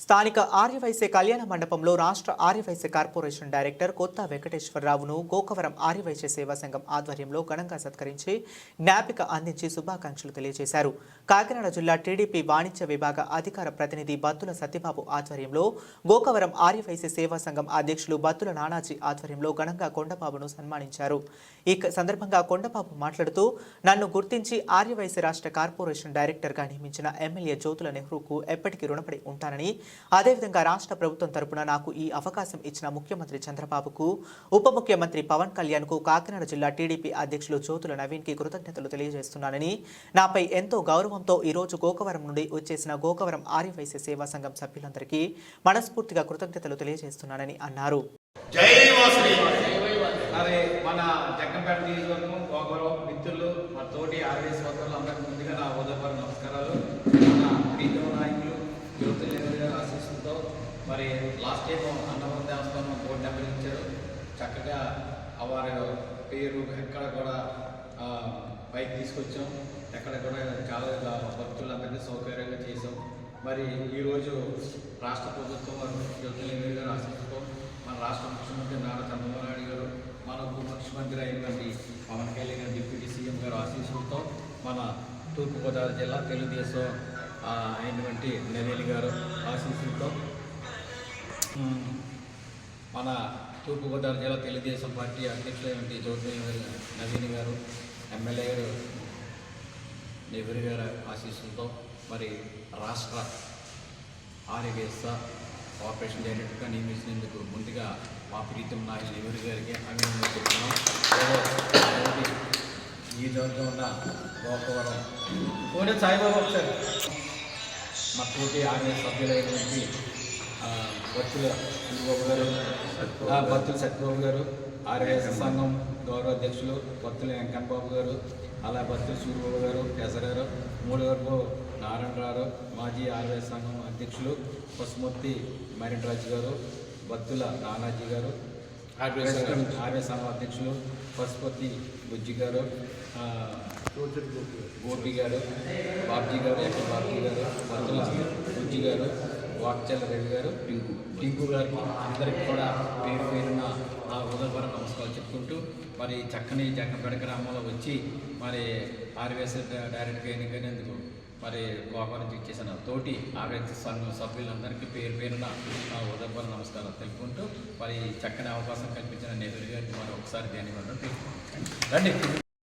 స్థానిక ఆర్యవైశ్య కళ్యాణ మండపంలో రాష్ట్ర ఆర్యవైశ్య కార్పొరేషన్ డైరెక్టర్ కొత్త వెంకటేశ్వరరావును గోకవరం ఆర్యవైశ్య సేవా సంఘం ఆధ్వర్యంలో ఘనంగా సత్కరించి జ్ఞాపిక అందించి శుభాకాంక్షలు తెలియజేశారు. కాకినాడ జిల్లా టీడీపీ వాణిజ్య విభాగ అధికార ప్రతినిధి బత్తుల సత్యబాబు ఆధ్వర్యంలో గోకవరం ఆర్యవైశ్య సేవా సంఘం అధ్యక్షులు బత్తుల నానాజీ ఆధ్వర్యంలో ఘనంగా కొండబాబును సన్మానించారు. ఈ క- సందర్భంగా కొండబాబు మాట్లాడుతూ నన్ను గుర్తించి ఆర్యవైశ్య రాష్ట్ర కార్పొరేషన్ డైరెక్టర్గా నియమించిన ఎమ్మెల్యే జ్యోతుల నెహ్రూకు ఎప్పటికీ రుణపడి ఉంటానని అదేవిధంగా రాష్ట్ర ప్రభుత్వం తరపున నాకు ఈ అవకాశం ఇచ్చిన ముఖ్యమంత్రి చంద్రబాబుకు ఉప ముఖ్యమంత్రి పవన్ కళ్యాణ్కు కాకినాడ జిల్లా టీడీపీ అధ్యక్షులు జ్యోతుల నవీన్కి కృతజ్ఞతలు తెలియజేస్తున్నానని నాపై ఎంతో గౌరవంతో ఈరోజు గోకవరం నుండి వచ్చేసిన గోకవరం ఆర్యవైశ్య సేవా సంఘం సభ్యులందరికీ మనస్ఫూర్తిగా కృతజ్ఞతలు తెలియజేస్తున్నానని అన్నారు. జై వాసుని! మరి మన జగ్గంపేట నియోజకవర్గం గోకవరం మిత్రులు మా తోటి ఆర్ఎస్ సోదరులు అందరికీ ముందుగా నా ఉదయపూర్వ నమస్కారాలు మన ప్రీతమ నాయకులు జ్యోతుల నెహ్రూ గారి ఆశీస్సులతో మరి లాస్ట్ టైం అన్నవరం దేవస్థానం బోర్డు నెంబర్ ఇచ్చారు. చక్కగా వారి పేరు ఎక్కడ కూడా పైకి తీసుకొచ్చాం. ఎక్కడ కూడా చాలా భక్తులందరినీ సౌకర్యంగా చేసాం మరి ఈరోజు రాష్ట్ర ప్రభుత్వం వారు జ్యోతిలింగ గారు ఆశీస్సుతో మన రాష్ట్ర ముఖ్యమంత్రి నారా చంద్రబాబు నాయుడు గారు మన ఉప ముఖ్యమంత్రి అయినటువంటి పవన్ కళ్యాణ్ గారు డిప్యూటీ సీఎం గారు ఆశీస్సులతో మన తూర్పుగోదావరి జిల్లా తెలుగుదేశం అయినటువంటి నరేలి గారు ఆశీస్సులతో మన తూర్పుగోదావరి జిల్లా తెలుగుదేశం పార్టీ అధ్యక్షులైనటువంటి జ్యోతి నవీన్ గారు ఎమ్మెల్యే గారు నెహ్రూ గారి ఆశీస్సులతో మరి రాష్ట్ర ఆర్యవేశ ఆపరేషన్ డైరెక్టర్గా నియమించినందుకు ముందుగా మా ప్రీతం నాయకులు నెహ్రూ గారికి అభినందనలు చెప్తున్నాం ఈ రోజు ఉన్న గోపవరం కోడే సాయిబాబా ఒకసారి. మా తోటి ఆర్మీ సభ్యులైనటువంటి బత్తుల చంద్రబాబు గారు బత్తుల సత్యబాబు గారు ఆర్యవేశ సంఘం గౌరవ అధ్యక్షులు బత్తుల వెంకన్నబాబు గారు అలా బత్తుల సూర్యబాబు గారు గారు మూడు వరకు నారాయణరావు మాజీ ఆర్యవేశ సంఘం అధ్యక్షులు పసుమూర్తి మరినరాజు గారు బత్తుల నానాజీ గారు ఆర్య సంఘం అధ్యక్షులు. పశుపతి బుజ్జి గారు గోపి గారు బాబ్జీ గారు ఎక్కడ బాబ్జీ గారు బత్తుల బుజ్జి గారు వాక్చల్ రవి గారు పింకు పింకు గారికి అందరికి కూడా పేరు పేరున నా ఉదయపర నమస్కారాలు చెప్పుకుంటూ మరి చక్కని జగ్గంపేట గ్రామంలో వచ్చి మరి ఆర్వీఎస్ డైరెక్ట్గా ఎన్నికైనందుకు మరి గోపాలం చేసిన తోటి ఆర్వీఎస్ సంఘం సభ్యులందరికీ పేరు పేరున నా ఉదయపర నమస్కారాలు తెలుపుకుంటూ మరి చక్కని అవకాశం కల్పించిన నెహ్రూ గారికి మరి ఒకసారి ధన్యవాదాలు రండి.